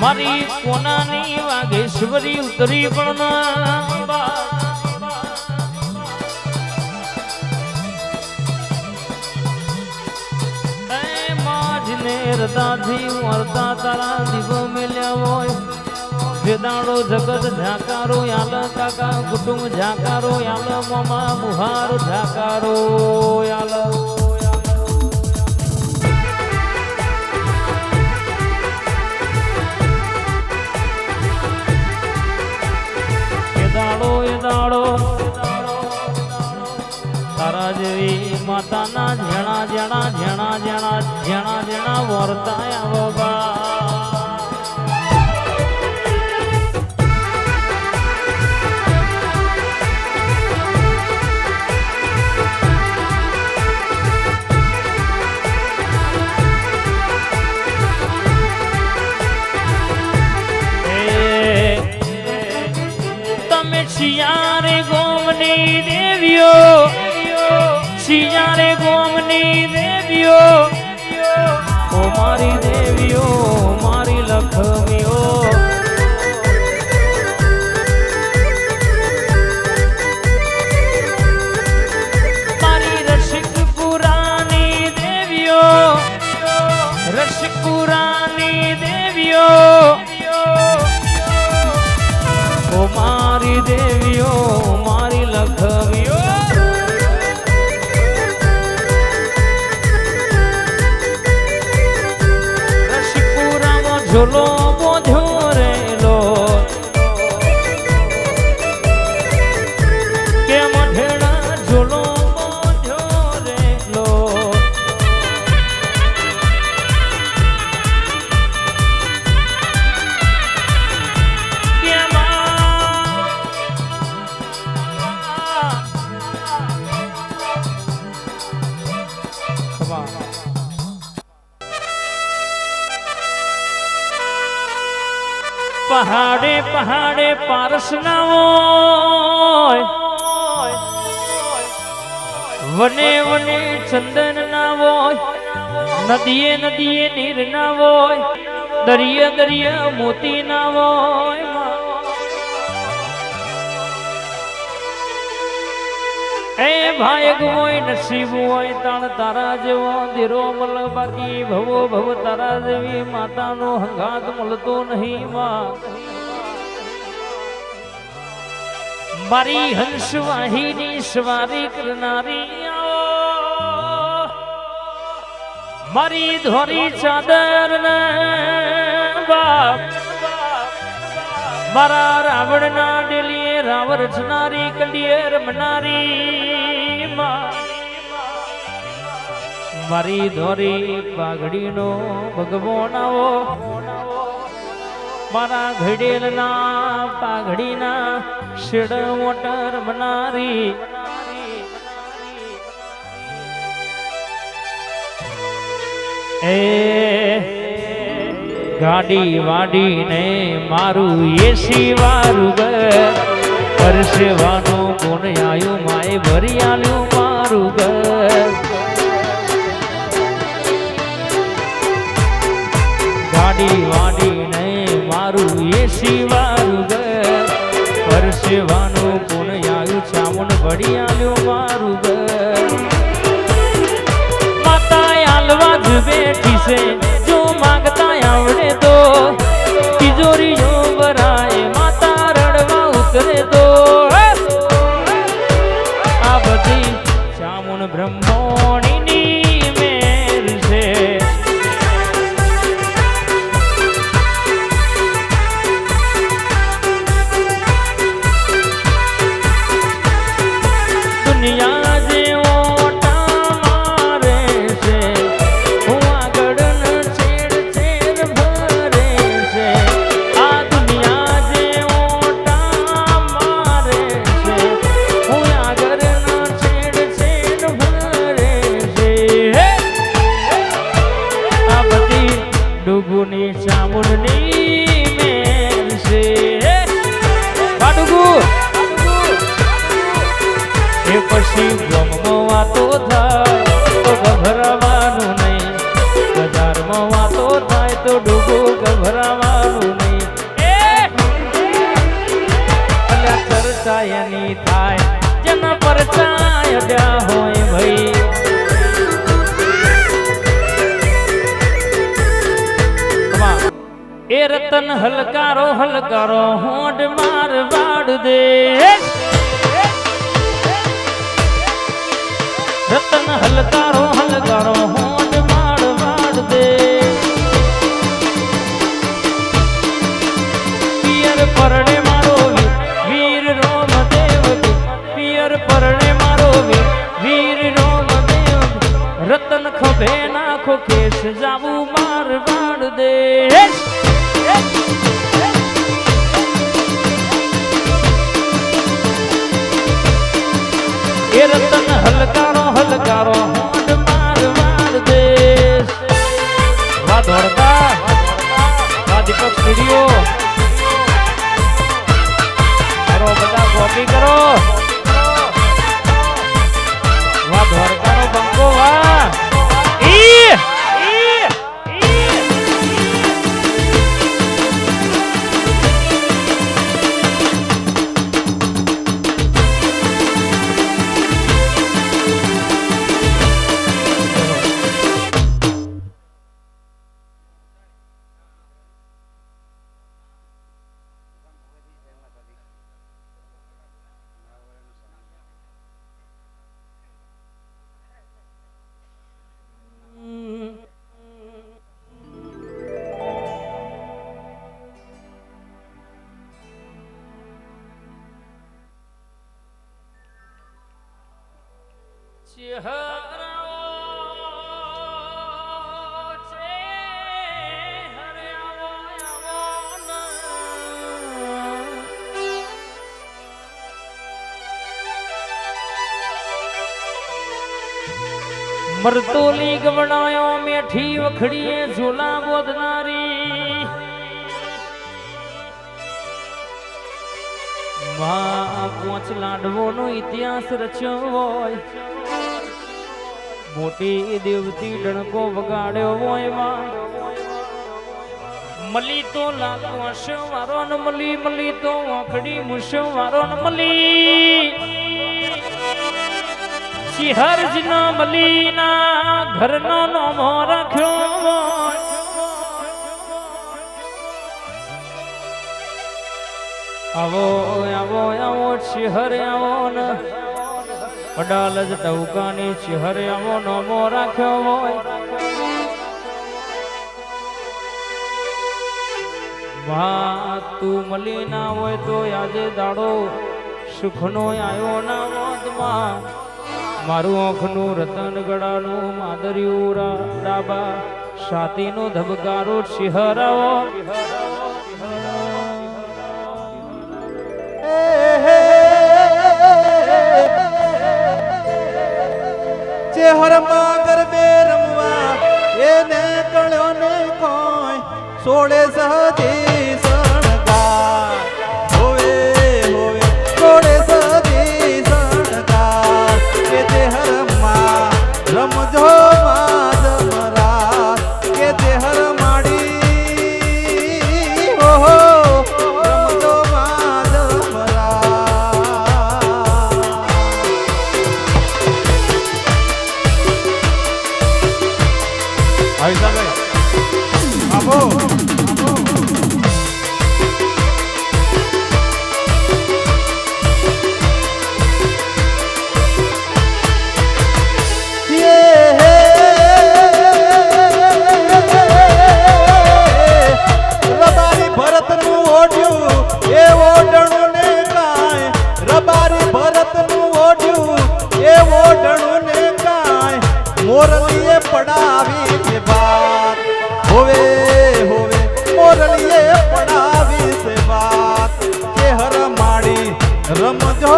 મારી કોનાની વાઘેશ્વરી ઉતરી પણ. રતાથી વરતા તારા દીવો મેલ્યા હોય વેદાણો જગત ઝાકારો, યાલ કાકા કુટુંબ ઝાકારો, યાલ મામા મુહાર ઝાકારો, યાલ જેવી માતાના ઝેણા ઝેણા ઝેણા ઝેણા ઝેણા ઝેણા વર્તા આવવા શિયારે ગોમની દેવીઓ, ઓ મારી દેવીઓ મારી લખમીઓ. મારી રસિકપુરાની દેવીઓ રસિકપુરાની દેવીઓ, ઓ મારી દેવીઓ મારી લખવીઓ ઝોલો. હોય. વને વને ચંદન ના હોય, નદીએ નદીએ નીર ના હોય, દરિયા દરિયે મોતી ના હોય. એ ભાઈ હોય નસીબ હોય તાણ તારા જેવો, ધીરો મલ બાકી ભવો ભવ તારા જેવી, માતાનો હંગાત મળતો નહીં માં. મારી હંસવાહીની સવારી કરનારી મારી ધોરી ચાદર મારા રાવણ ના ડેલીએ રાવ રચનારી કંડીએ રમનારી મારી ધોરી પાઘડીનો ભગવાન આવો. મારા ઘડેલના પાઘડીના શેડ મોટર બનારી એ ગાડી વાડીને મારું એસી વારું ઘર. પરસેવાનું કોણ આવ્યું માય ભરી આલ્યું મારું ઘર. ગાડી વાડીને મારું એસી શિવારું ઘર પરસેવાનું કોણ આયું ચામુન ભરી આલ્યું મારું ઘર. માતા આલવા જ બેઠી છે વાતો થાય, તો ગભરાવાનું નહીં. બજારમાં વાતો થાય, તો ડૂબું ગભરાવાનું નહીં. એટલે ચર્ચા એની થાય. જેના પર ચાયડ્યા હોય ભાઈ. એ રતન હલકારો હલકારો હોંડ માર વાડ દે. હલકારો હલકારો હોંડ માર માર દેશ. વાહ ધોળકા વાહ દીપક સ્ટુડિયો. મરતોલી ગવડાયો મેઠી વખડીએ ઝોલા બોધનારી. માં પોચ લાડવોનો ઇતિહાસ રચ્યો હોય. મોટી દેવતી ડણકો વગાડ્યો હોયમાં મલી તો લાગો હશે વારો ન મલી મલી તો આખડી મુશે વારો ન મલી. સિહરજના મલીના ઘરનો નોમો રાખ્યો આવો આવો આવો સિહર આવો ને અડાલ જ ટવકાની સિહર આવો નમો રાખ્યો હોય. વાહ તું મળી ના હોય તો આજે દાડો સુખનો આવ્યો ના મોતમાં. મારું આંખનું રતન ગળાનું માદર્યું ડાબા છાતીનો ધબકારો શિહરાવો ચેહરમાં ગરબે એને કળ્યો ને કોઈ સોળે સહજી પડાવી છે વાત. હોવે હોવે મોરલીએ પડાવી છે વાત. કે હર માડી રમજો